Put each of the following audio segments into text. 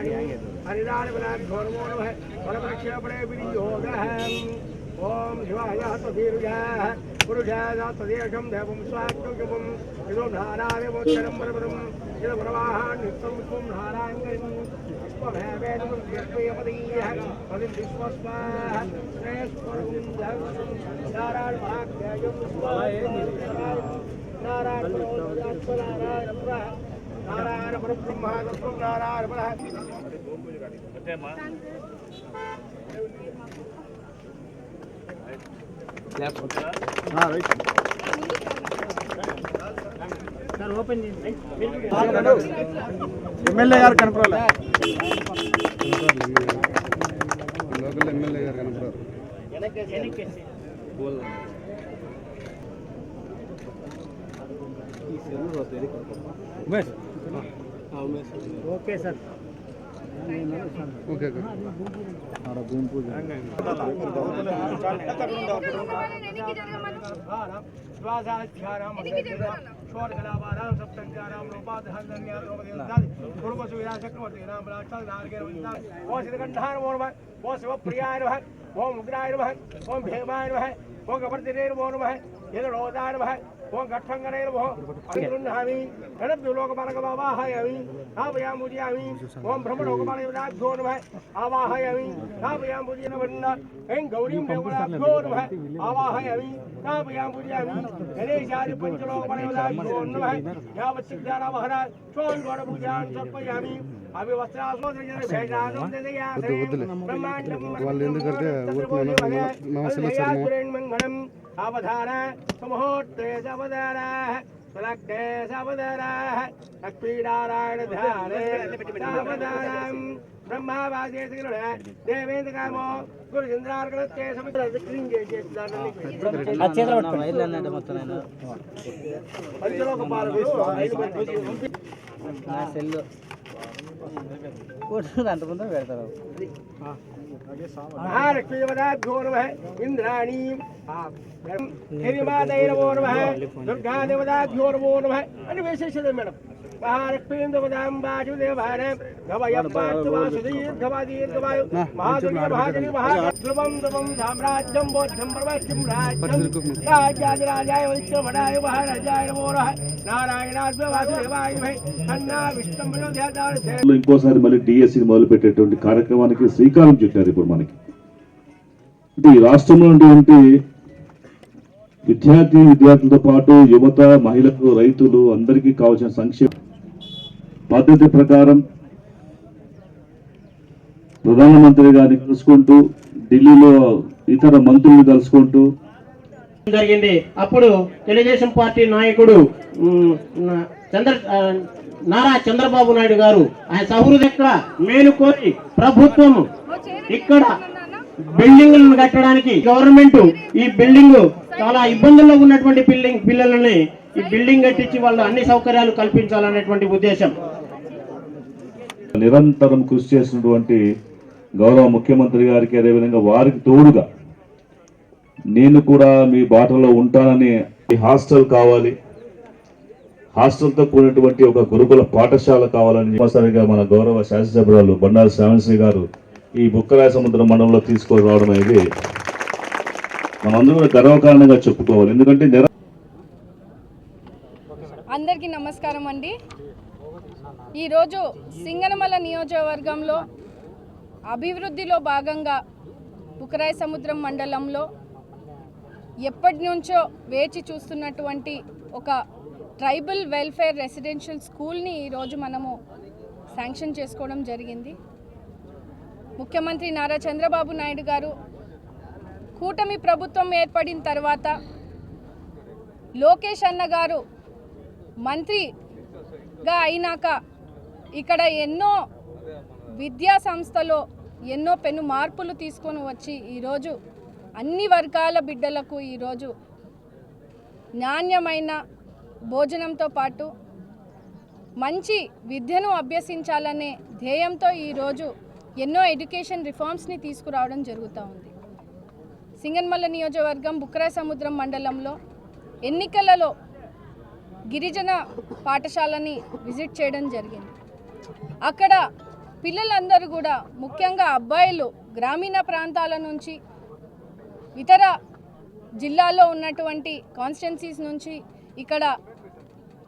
हरिदान नारायण घोरमोन है परमक्षेपणे विनियोग ओम शिवाय तदीर्घाः पुरुषाय तदेशं देवं स्वात्मकं इदो धारादेवोत्तरं परमं, यद प्रवाहान्युक्तं त्वं धारायं विश्वभैवेदमुद्यत्वयपदीयः पदिं विश्वस्वाः श्रेयस्परगुं धर्मं नारायणमहाख्यायं स्वाहे। नारायणो नारायणं प्राः నారాయణ పరబ్రహ్మ తత్వం నారాయణ పర ఎమ్మెల్యే గారు కనపడాలి? లోకల్ ఎమ్మెల్యే గారు కనపడారు Umesh. Okay sir okay okay ఆడ భూమి పూజ ఓం ఉగ్రాయ నమ ఓం భీమాయ నమ ఓం గవర్ధనే నమో నమ యదోదాయ నమ ఓం గట్టంగనే నమో గృహామి గణద్యులోకపాలకమావాహయామి స్థాపయాముదయామి ఓం బ్రహ్మలోకపాలకభ్యో నమ. ఆవాహయామి. స్థాపయాముదయనవన్న ఐం గౌరీం దేవతాభ్యో నమ. ఆవాహయామి. స్థాపయాముదయామి గణేశాది పంచలోకపాలకభ్యో నమ. యావత్ సిద్ధారామహర. చోన్ గోడ పూజాన్ సమర్పయామి అవి వద్దులే. బ్రహ్మాండం అవధాన సుముహూర్తే సవధాన సులగ్నే సవధాన లక్ష్మీనారాయణ ధ్యానే సావధానం బ్రహ్మావాదే దేవేంద్ర కామో గురు పంచలోక అంత ముందు పెడతారు. మహాలక్ష్మీపదాభ్యో నమ ఇంద్రాణీ హిరిమాదయ నమో నమ మహారాజాయ నమో వాసుదేవాయ అన్నా ఇంకోసారి మళ్ళీ డిఎస్సి మొదలు పెట్టేటువంటి కార్యక్రమానికి శ్రీకారం చుట్టారు ఇప్పుడు మనకి. అంటే ఈ రాష్ట్రంలో ఉన్నటువంటి విద్యార్థి విద్యార్థులతో పాటు యువత మహిళలు రైతులు అందరికీ కావాల్సిన సంక్షేమ పద్ధతి ప్రకారం ప్రధానమంత్రి గారిని కలుసుకుంటూ ఢిల్లీలో ఇతర మంత్రులు కలుసుకుంటూ. జరిగింది. అప్పుడు తెలుగుదేశం పార్టీ నాయకుడు చంద్ర నారా చంద్రబాబు నాయుడు గారు ఆయన సహృదయ ఇక్కడ ప్రభుత్వం ఇక్కడ బిల్డింగ్లను కట్టడానికి గవర్నమెంట్ ఈ బిల్డింగ్ చాలా ఇబ్బందుల్లో ఉన్నటువంటి బిల్డింగ్ పిల్లలని ఈ బిల్డింగ్ కట్టించి వాళ్ళు అన్ని సౌకర్యాలు కల్పించాలనేటువంటి ఉద్దేశం. నిరంతరం కృషి చేసినటువంటి గౌరవ ముఖ్యమంత్రి గారికి అదేవిధంగా వారికి తోడుగా నేను కూడా మీ బాటలో ఉంటానని ఈ హాస్టల్ కావాలి. హాస్టల్తో కూడినటువంటి ఒక గురుకుల పాఠశాల కావాలని మొదటిసారిగా మన గౌరవ శాసనసభ్యురాలు బండారు శ్రావణశ్రీ గారు ఈ బుక్కరాయ సముద్రం మండలంలో తీసుకొని రావడం అనేది మనందరూ కూడా గర్వకారణంగా చెప్పుకోవాలి. ఎందుకంటే అందరికీ నమస్కారం అండి. ఈరోజు సింగనమల నియోజకవర్గంలో అభివృద్ధిలో భాగంగా ఉకరాయ సముద్రం మండలంలో ఎప్పటి నుంచో వేచి చూస్తున్నటువంటి ఒక ట్రైబల్ వెల్ఫేర్ రెసిడెన్షియల్ స్కూల్ని ఈరోజు మనము శాంక్షన్ చేసుకోవడం జరిగింది. ముఖ్యమంత్రి నారా చంద్రబాబు నాయుడు గారు కూటమి ప్రభుత్వం ఏర్పడిన తర్వాత లోకేష్ అన్న గారు మంత్రిగా అయినాక ఇక్కడ ఎన్నో విద్యా సంస్థలో ఎన్నో పెను మార్పులు తీసుకొని వచ్చి ఈరోజు అన్ని వర్గాల బిడ్డలకు ఈరోజు నాణ్యమైన భోజనంతో పాటు మంచి విద్యను అభ్యసించాలనే ధ్యేయంతో ఈరోజు ఎన్నో ఎడ్యుకేషన్ రిఫార్మ్స్ని తీసుకురావడం జరుగుతూ ఉంది. సింగన్మల్ల నియోజకవర్గం బుక్రాయ సముద్రం మండలంలో ఎన్నికలలో గిరిజన పాఠశాలని విజిట్ చేయడం జరిగింది. అక్కడ పిల్లలందరూ కూడా ముఖ్యంగా అబ్బాయిలు గ్రామీణ ప్రాంతాల నుంచి ఇతర జిల్లాలో ఉన్నటువంటి కాన్స్టిట్యున్సీస్ నుంచి ఇక్కడ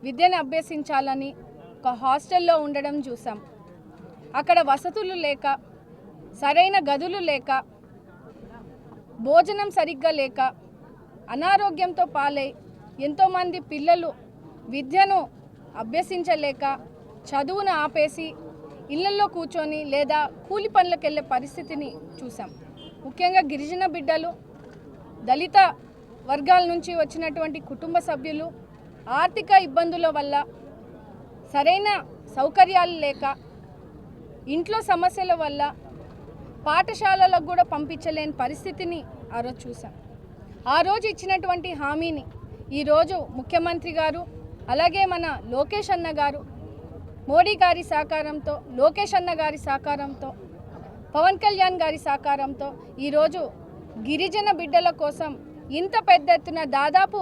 విద్యను అభ్యసించాలని ఒక హాస్టల్లో ఉండడం చూసాం. అక్కడ వసతులు లేక సరైన గదులు లేక భోజనం సరిగ్గా లేక అనారోగ్యంతో పాలై ఎంతోమంది పిల్లలు విద్యను అభ్యసించలేక చదువును ఆపేసి ఇళ్ళలో కూర్చొని లేదా కూలి పనులకు వెళ్ళే పరిస్థితిని చూసాం ముఖ్యంగా గిరిజన బిడ్డలు దళిత వర్గాల నుంచి వచ్చినటువంటి కుటుంబ సభ్యులు ఆర్థిక ఇబ్బందుల వల్ల సరైన సౌకర్యాలు లేక ఇంట్లో సమస్యల వల్ల పాఠశాలలకు కూడా పంపించలేని పరిస్థితిని ఆ రోజు చూసాం ఆ రోజు ఇచ్చినటువంటి హామీని ఈరోజు ముఖ్యమంత్రి గారు అలాగే మన లోకేష్ అన్న గారు మోడీ గారి సహకారంతో లోకేష్ అన్న గారి సహకారంతో పవన్ కళ్యాణ్ గారి సహకారంతో ఈరోజు గిరిజన బిడ్డల కోసం ఇంత పెద్ద ఎత్తున దాదాపు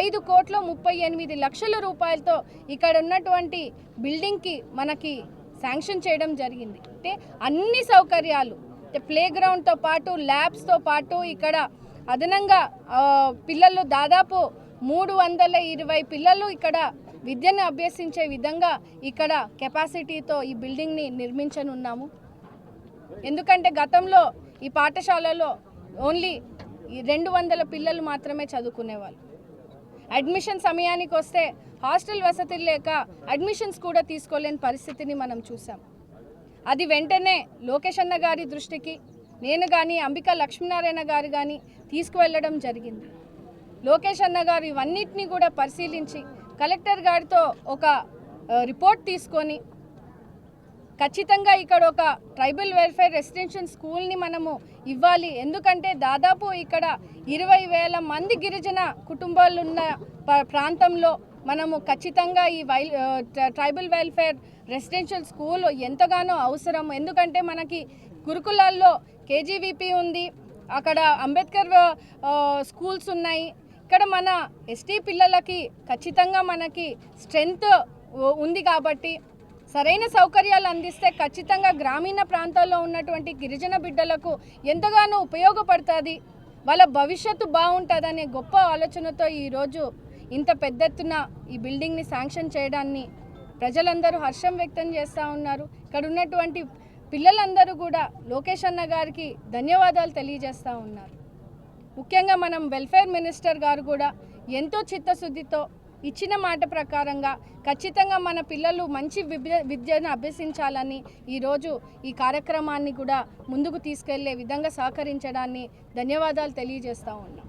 ఐదు కోట్ల ముప్పై ఎనిమిది లక్షల రూపాయలతో ఇక్కడ ఉన్నటువంటి బిల్డింగ్కి మనకి శాంక్షన్ చేయడం జరిగింది. అంటే అన్ని సౌకర్యాలు అంటే ప్లే గ్రౌండ్తో పాటు ల్యాబ్స్తో పాటు ఇక్కడ అదనంగా పిల్లలు దాదాపు మూడు వందల ఇరవై పిల్లలు ఇక్కడ విద్యను అభ్యసించే విధంగా ఇక్కడ కెపాసిటీతో ఈ బిల్డింగ్ని నిర్మించనున్నాము. ఎందుకంటే గతంలో ఈ పాఠశాలలో ఓన్లీ ఈ రెండు వందల పిల్లలు మాత్రమే చదువుకునేవాళ్ళు. అడ్మిషన్ సమయానికి వస్తే హాస్టల్ వసతి లేక అడ్మిషన్స్ కూడా తీసుకోలేని పరిస్థితిని మనం చూసాం అది వెంటనే లోకేష్ అన్న గారి దృష్టికి నేను కానీ అంబికా లక్ష్మీనారాయణ గారు కానీ తీసుకువెళ్ళడం జరిగింది. లోకేష్ అన్న గారు ఇవన్నిటిని కూడా పరిశీలించి కలెక్టర్ గారితో ఒక రిపోర్ట్ తీసుకొని ఖచ్చితంగా ఇక్కడ ఒక ట్రైబల్ వెల్ఫేర్ రెసిడెన్షియల్ స్కూల్ని మనము ఇవ్వాలి. ఎందుకంటే దాదాపు ఇక్కడ ఇరవై వేల మంది గిరిజన కుటుంబాలు ఉన్న ప్రాంతంలో మనము ఖచ్చితంగా ఈ వై ట్రైబల్ వెల్ఫేర్ రెసిడెన్షియల్ స్కూల్ ఎంతగానో అవసరం. ఎందుకంటే మనకి గురుకులాల్లో కేజీవీపీ ఉంది. అక్కడ అంబేద్కర్ స్కూల్స్ ఉన్నాయి. ఇక్కడ మన ఎస్టీ పిల్లలకి ఖచ్చితంగా మనకి స్ట్రెంగ్త్ ఉంది కాబట్టి సరైన సౌకర్యాలు అందిస్తే ఖచ్చితంగా గ్రామీణ ప్రాంతాల్లో ఉన్నటువంటి గిరిజన బిడ్డలకు ఎంతగానో ఉపయోగపడుతుంది. వాళ్ళ భవిష్యత్తు బాగుంటుందనే గొప్ప ఆలోచనతో ఈరోజు ఇంత పెద్ద ఎత్తున ఈ బిల్డింగ్ని శాంక్షన్ చేయడాన్ని ప్రజలందరూ హర్షం వ్యక్తం చేస్తూ ఉన్నారు. ఇక్కడ ఉన్నటువంటి పిల్లలందరూ కూడా లోకేష్ అన్న గారికి ధన్యవాదాలు తెలియజేస్తూ ఉన్నారు. ముఖ్యంగా మనం వెల్ఫేర్ మినిస్టర్ గారు కూడా ఎంతో చిత్తశుద్ధితో ఇచ్చిన మాట ప్రకారంగా ఖచ్చితంగా మన పిల్లలు మంచి విద్యను అభ్యసించాలని ఈరోజు ఈ కార్యక్రమాన్ని కూడా ముందుకు తీసుకెళ్ళే విధంగా సహకరించడాన్ని ధన్యవాదాలు తెలియజేస్తూ ఉన్నాం.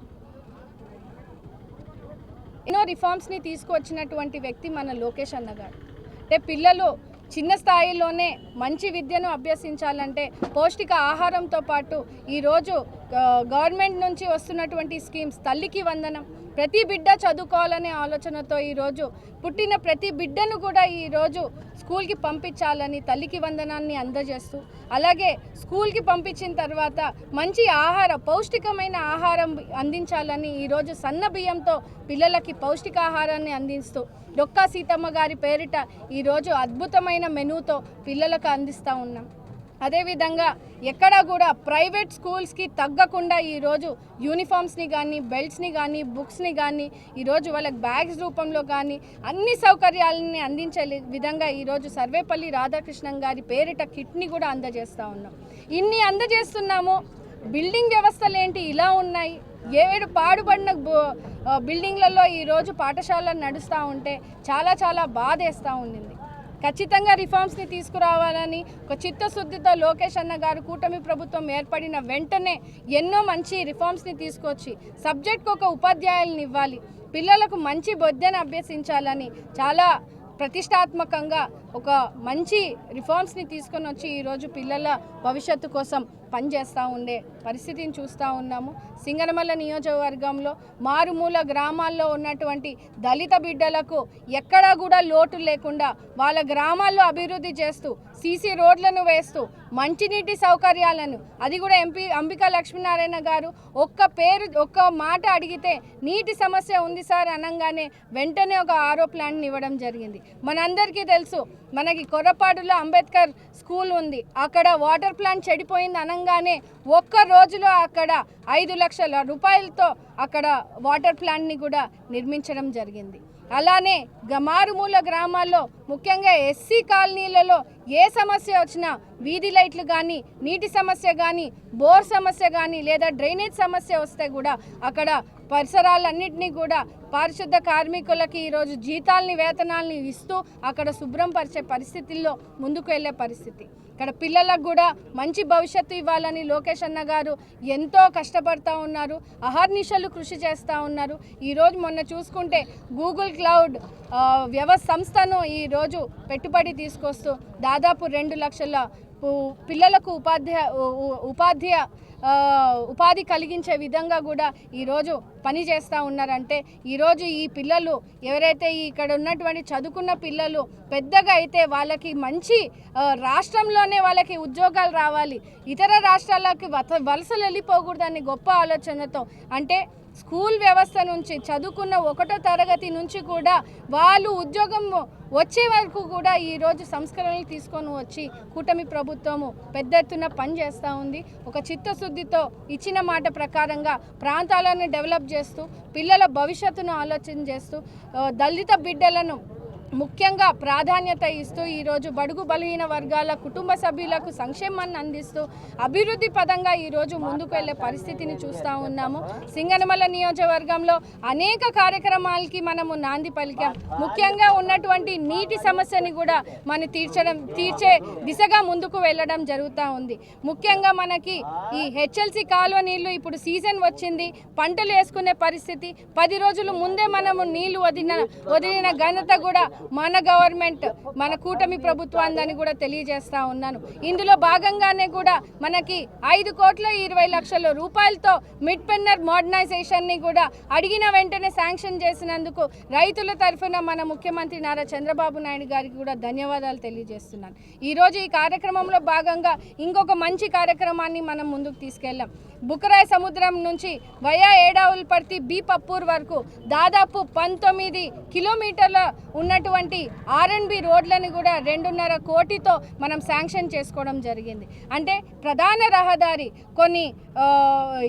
ఎన్నో రిఫార్మ్స్ని తీసుకువచ్చినటువంటి వ్యక్తి మన లోకేష్ అన్నగారు అంటే పిల్లలు చిన్న స్థాయిలోనే మంచి విద్యను అభ్యసించాలంటే పౌష్టిక ఆహారంతో పాటు ఈరోజు గవర్నమెంట్ నుంచి వస్తున్నటువంటి స్కీమ్స్ తల్లికి వందనం ప్రతి బిడ్డ చదువుకోవాలనే ఆలోచనతో ఈరోజు పుట్టిన ప్రతి బిడ్డను కూడా ఈరోజు స్కూల్కి పంపించాలని తల్లికి వందనాన్ని అందజేస్తూ అలాగే స్కూల్కి పంపించిన తర్వాత మంచి ఆహార పౌష్టికమైన ఆహారం అందించాలని ఈరోజు సన్న బియ్యంతో పిల్లలకి పౌష్టికాహారాన్ని అందిస్తూ డొక్కా సీతమ్మ గారి పేరిట ఈరోజు అద్భుతమైన మెనూతో పిల్లలకు అందిస్తూ ఉన్నాం. అదేవిధంగా ఎక్కడా కూడా ప్రైవేట్ స్కూల్స్కి తగ్గకుండా ఈరోజు యూనిఫామ్స్ని కానీ బెల్ట్స్ని కానీ బుక్స్ని కానీ ఈరోజు వాళ్ళకి బ్యాగ్స్ రూపంలో కానీ అన్ని సౌకర్యాలని అందించే విధంగా ఈరోజు సర్వేపల్లి రాధాకృష్ణన్ గారి పేరిట కిట్ని కూడా అందజేస్తూ ఉన్నాం. ఇన్ని అందజేస్తున్నాము. బిల్డింగ్ వ్యవస్థలు ఏంటి? ఇలా ఉన్నాయి. ఏడు పాడుబడిన బు- బిల్డింగ్లలో ఈరోజు పాఠశాలలు నడుస్తూ ఉంటే చాలా చాలా బాధేస్తూ ఉండింది. ఖచ్చితంగా రిఫార్మ్స్ని తీసుకురావాలని ఒక చిత్తశుద్ధితో లోకేష్ అన్న గారు కూటమి ప్రభుత్వం ఏర్పడిన వెంటనే ఎన్నో మంచి రిఫార్మ్స్ని తీసుకొచ్చి సబ్జెక్ట్కి ఒక ఉపాధ్యాయులను ఇవ్వాలి. పిల్లలకు మంచి బొద్దెను అభ్యసించాలని చాలా ప్రతిష్టాత్మకంగా ఒక మంచి రిఫార్మ్స్ని తీసుకొని వచ్చి ఈరోజు పిల్లల భవిష్యత్తు కోసం పనిచేస్తూ ఉండే పరిస్థితిని చూస్తూ ఉన్నాము. సింగనమల్ల నియోజకవర్గంలో మారుమూల గ్రామాల్లో ఉన్నటువంటి దళిత బిడ్డలకు ఎక్కడా కూడా లోటు లేకుండా వాళ్ళ గ్రామాల్లో అభివృద్ధి చేస్తూ సీసీ రోడ్లను వేస్తూ మంచినీటి సౌకర్యాలను అది కూడా ఎంపీ అంబికా లక్ష్మీనారాయణ గారు ఒక్క పేరు ఒక్క మాట అడిగితే నీటి సమస్య ఉంది సార్ అనగానే వెంటనే ఒక ఆరో ప్లాంట్ని ఇవ్వడం జరిగింది. మనందరికీ తెలుసు మనకి కొర్రపాడులో అంబేద్కర్ స్కూల్ ఉంది. అక్కడ వాటర్ ప్లాంట్ చెడిపోయింది అనగానే ఒక్క రోజులో అక్కడ ఐదు లక్షల రూపాయలతో అక్కడ వాటర్ ప్లాంట్ని కూడా నిర్మించడం జరిగింది. అలానే మారుమూల గ్రామాల్లో ముఖ్యంగా ఎస్సీ కాలనీలలో ఏ సమస్య వచ్చినా వీధి లైట్లు కానీ నీటి సమస్య కానీ బోర్ సమస్య కానీ లేదా డ్రైనేజ్ సమస్య వస్తే కూడా అక్కడ పరిసరాలన్నింటినీ కూడా పారిశుద్ధ కార్మికులకి ఈరోజు జీతాల్ని వేతనాల్ని ఇస్తూ అక్కడ శుభ్రం పరిచే పరిస్థితుల్లో ముందుకు వెళ్ళే పరిస్థితి. ఇక్కడ పిల్లలకు కూడా మంచి భవిష్యత్తు ఇవ్వాలని లోకేష్ అన్న గారు ఎంతో కష్టపడతా ఉన్నారు అహర్నిశలు కృషి చేస్తూ ఉన్నారు. ఈరోజు మొన్న చూసుకుంటే గూగుల్ క్లౌడ్ వ్యవ సంస్థను ఈరోజు పెట్టుబడి తీసుకొస్తూ దాదాపు రెండు లక్షల పిల్లలకు ఉపాధ్యాయ ఉపాధ్యాయ ఉపాధి కలిగించే విధంగా కూడా ఈరోజు పని చేస్తూ ఉన్నారంటే ఈరోజు ఈ పిల్లలు ఎవరైతే ఇక్కడ ఉన్నటువంటి చదువుకున్న పిల్లలు పెద్దగా అయితే వాళ్ళకి మంచి రాష్ట్రంలోనే వాళ్ళకి ఉద్యోగాలు రావాలి ఇతర రాష్ట్రాలకి వత- వలసలు వెళ్ళిపోకూడదని గొప్ప ఆలోచనతో అంటే స్కూల్ వ్యవస్థ నుంచి చదువుకున్న ఒకటో తరగతి నుంచి కూడా వాళ్ళు ఉద్యోగం వచ్చే వరకు కూడా ఈరోజు సంస్కరణలు తీసుకొని వచ్చి కూటమి ప్రభుత్వము పెద్ద ఎత్తున పనిచేస్తూ ఉంది. ఒక చిత్తశుద్ధితో ఇచ్చిన మాట ప్రకారంగా ప్రాంతాలను డెవలప్ చేస్తూ పిల్లల భవిష్యత్తును ఆలోచన చేస్తూ దళిత బిడ్డలను ముఖ్యంగా ప్రాధాన్యత ఇస్తూ ఈరోజు బడుగు బలహీన వర్గాల కుటుంబ సభ్యులకు సంక్షేమాన్ని అందిస్తూ అభివృద్ధి పదంగా ఈరోజు ముందుకు వెళ్ళే పరిస్థితిని చూస్తూ ఉన్నాము. సింగనమల నియోజకవర్గంలో అనేక కార్యక్రమాలకి మనము నాంది పలికాం. ముఖ్యంగా ఉన్నటువంటి నీటి సమస్యని కూడా మనం తీర్చడం తీర్చే దిశగా ముందుకు వెళ్ళడం జరుగుతూ ఉంది. ముఖ్యంగా మనకి ఈ హెచ్ఎల్సి కాలువ నీళ్ళు ఇప్పుడు సీజన్ వచ్చింది. పంటలు వేసుకునే పరిస్థితి. పది రోజులు ముందే మనము నీళ్ళు వదిలిన వదిలిన ఘనత కూడా మన గవర్నమెంట్ మన కూటమి ప్రభుత్వాన్ని కూడా తెలియజేస్తా ఉన్నాను. ఇందులో భాగంగానే కూడా మనకి ఐదు కోట్ల ఇరవై లక్షల రూపాయలతో మిడ్ పెన్నర్ మోడర్నైజేషన్ని కూడా అడిగిన వెంటనే శాంక్షన్ చేసినందుకు రైతుల తరఫున మన ముఖ్యమంత్రి నారా చంద్రబాబు నాయుడు గారికి కూడా ధన్యవాదాలు తెలియజేస్తున్నాను. ఈరోజు ఈ కార్యక్రమంలో భాగంగా ఇంకొక మంచి కార్యక్రమాన్ని మనం ముందుకు తీసుకెళ్ళాం బుకరాయ్ సముద్రం నుంచి వయా ఏడావులపర్తి బి పప్పూర్ వరకు దాదాపు పంతొమ్మిది కిలోమీటర్ల ఉన్నటువంటి ఆర్ఎన్బి రోడ్లని కూడా రెండున్నర కోటితో మనం శాంక్షన్ చేసుకోవడం జరిగింది. అంటే ప్రధాన రహదారి కొన్ని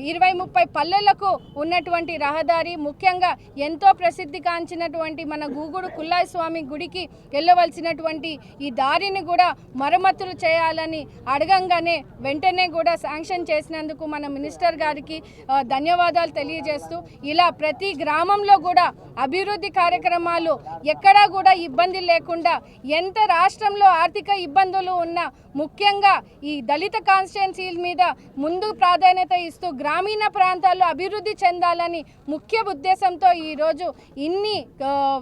ఇరవై ముప్పై పల్లెలకు ఉన్నటువంటి రహదారి ముఖ్యంగా ఎంతో ప్రసిద్ధిగాంచినటువంటి మన గూగుడు కుల్లాయి స్వామి గుడికి వెళ్ళవలసినటువంటి ఈ దారిని కూడా మరమ్మతులు చేయాలని అడగంగానే వెంటనే కూడా శాంక్షన్ చేసినందుకు మన మినిస్టర్ గారికి ధన్యవాదాలు తెలియజేస్తూ ఇలా ప్రతి గ్రామంలో కూడా అభివృద్ధి కార్యక్రమాలు ఎక్కడా కూడా ఇబ్బంది లేకుండా ఎంత రాష్ట్రంలో ఆర్థిక ఇబ్బందులు ఉన్నా ముఖ్యంగా ఈ దళిత కాన్స్టిట్యున్సీల మీద ముందు ప్రాధాన్యత ఇస్తూ గ్రామీణ ప్రాంతాల్లో అభివృద్ధి చెందాలని ముఖ్య ఉద్దేశంతో ఈరోజు ఇన్ని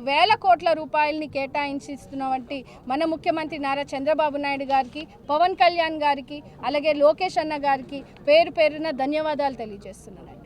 వేల కోట్ల రూపాయలని కేటాయించిస్తున్నటువంటి మన ముఖ్యమంత్రి నారా చంద్రబాబు నాయుడు గారికి పవన్ కళ్యాణ్ గారికి అలాగే లోకేష్ అన్న గారికి పేరు పేరున ధన్యవాదాలు తెలియజేస్తున్నాను.